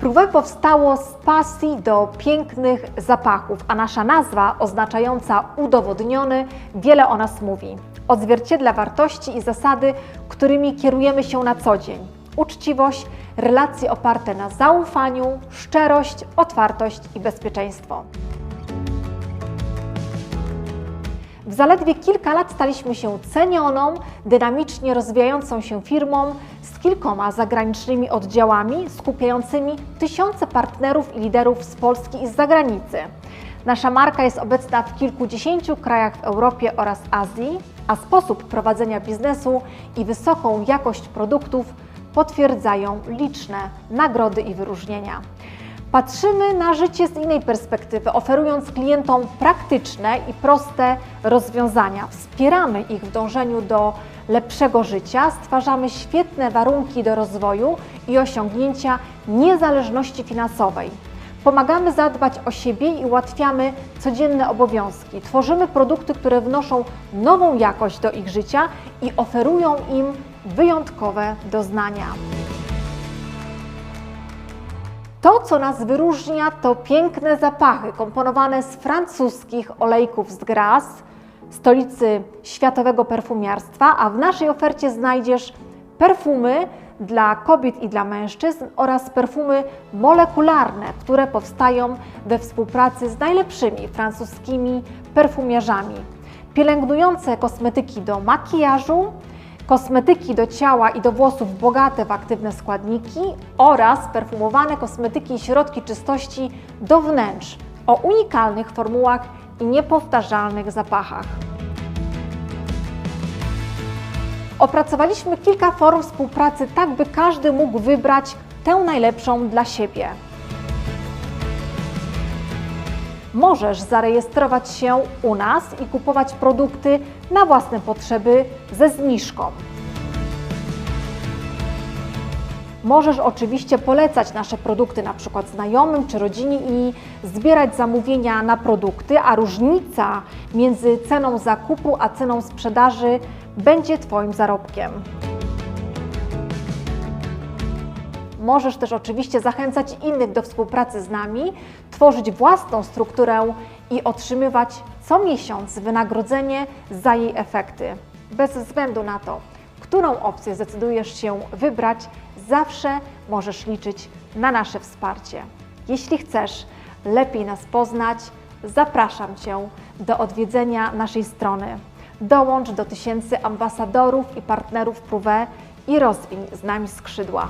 Prouvé powstało z pasji do pięknych zapachów, a nasza nazwa oznaczająca udowodniony wiele o nas mówi. Odzwierciedla wartości i zasady, którymi kierujemy się na co dzień. Uczciwość, relacje oparte na zaufaniu, szczerość, otwartość i bezpieczeństwo. W zaledwie kilka lat staliśmy się cenioną, dynamicznie rozwijającą się firmą z kilkoma zagranicznymi oddziałami skupiającymi tysiące partnerów i liderów z Polski i z zagranicy. Nasza marka jest obecna w kilkudziesięciu krajach w Europie oraz Azji, a sposób prowadzenia biznesu i wysoką jakość produktów potwierdzają liczne nagrody i wyróżnienia. Patrzymy na życie z innej perspektywy, oferując klientom praktyczne i proste rozwiązania. Wspieramy ich w dążeniu do lepszego życia, stwarzamy świetne warunki do rozwoju i osiągnięcia niezależności finansowej. Pomagamy zadbać o siebie i ułatwiamy codzienne obowiązki. Tworzymy produkty, które wnoszą nową jakość do ich życia i oferują im wyjątkowe doznania. To, co nas wyróżnia, to piękne zapachy komponowane z francuskich olejków z Grasse, stolicy światowego perfumiarstwa, a w naszej ofercie znajdziesz perfumy dla kobiet i dla mężczyzn oraz perfumy molekularne, które powstają we współpracy z najlepszymi francuskimi perfumiarzami. Pielęgnujące kosmetyki do makijażu, kosmetyki do ciała i do włosów bogate w aktywne składniki oraz perfumowane kosmetyki i środki czystości do wnętrz o unikalnych formułach i niepowtarzalnych zapachach. Opracowaliśmy kilka form współpracy, tak by każdy mógł wybrać tę najlepszą dla siebie. Możesz zarejestrować się u nas i kupować produkty na własne potrzeby ze zniżką. Możesz oczywiście polecać nasze produkty na przykład znajomym czy rodzinie i zbierać zamówienia na produkty, a różnica między ceną zakupu a ceną sprzedaży będzie Twoim zarobkiem. Możesz też oczywiście zachęcać innych do współpracy z nami, tworzyć własną strukturę i otrzymywać co miesiąc wynagrodzenie za jej efekty. Bez względu na to, którą opcję zdecydujesz się wybrać, zawsze możesz liczyć na nasze wsparcie. Jeśli chcesz lepiej nas poznać, zapraszam Cię do odwiedzenia naszej strony. Dołącz do tysięcy ambasadorów i partnerów Prouvé i rozwiń z nami skrzydła.